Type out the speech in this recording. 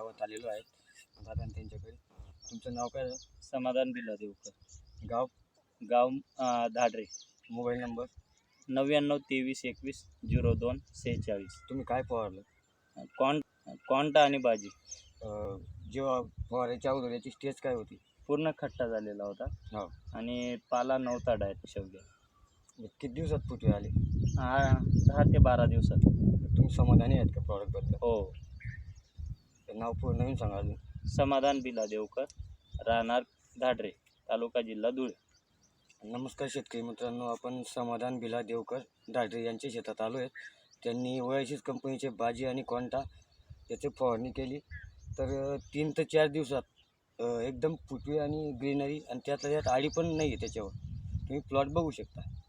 गावात आलेलो आहे दादा त्यांच्याकडे. तुमचं नाव काय? समाधान बिला देवकर. गाव? गाव धाडरे. Mobile number? नव्याण्णव तेवीस एकवीस झिरो दोन सेहेचाळीस. तुम्ही काय फवारलं कॉन कॉन्टा आणि बाजी? जेव्हा फवारायच्या अगोदर याची स्टेज काय होती? पूर्ण खट्टा झालेला होता. हो. आणि पाला नव्हता डायरेक्ट म्हणजे किती दिवसात फुटवे आले? हा दहा ते बारा दिवसात. तुम्ही समाधानी आहेत का प्रॉडक्टबद्दल हो. नाव पूर्ण नवीन सांगा अजून. समाधान बिला देवकर राहणार धाडरे तालुका जिल्हा धुळे. नमस्कार शेतकरी मित्रांनो आपण समाधान भिला देवकर दाढरे यांच्या शेतात आलो आहे. त्यांनी ओएसिस कंपनीचे बाजी आणि कोंटा याची फवारणी केली. तर अ, तीन ते चार दिवसात अ, एकदम फुटवे आणि ग्रीनरी आणि त्यातल्या त्यात आळी पण नाही आहे त्याच्यावर. तुम्ही प्लॉट बघू शकता.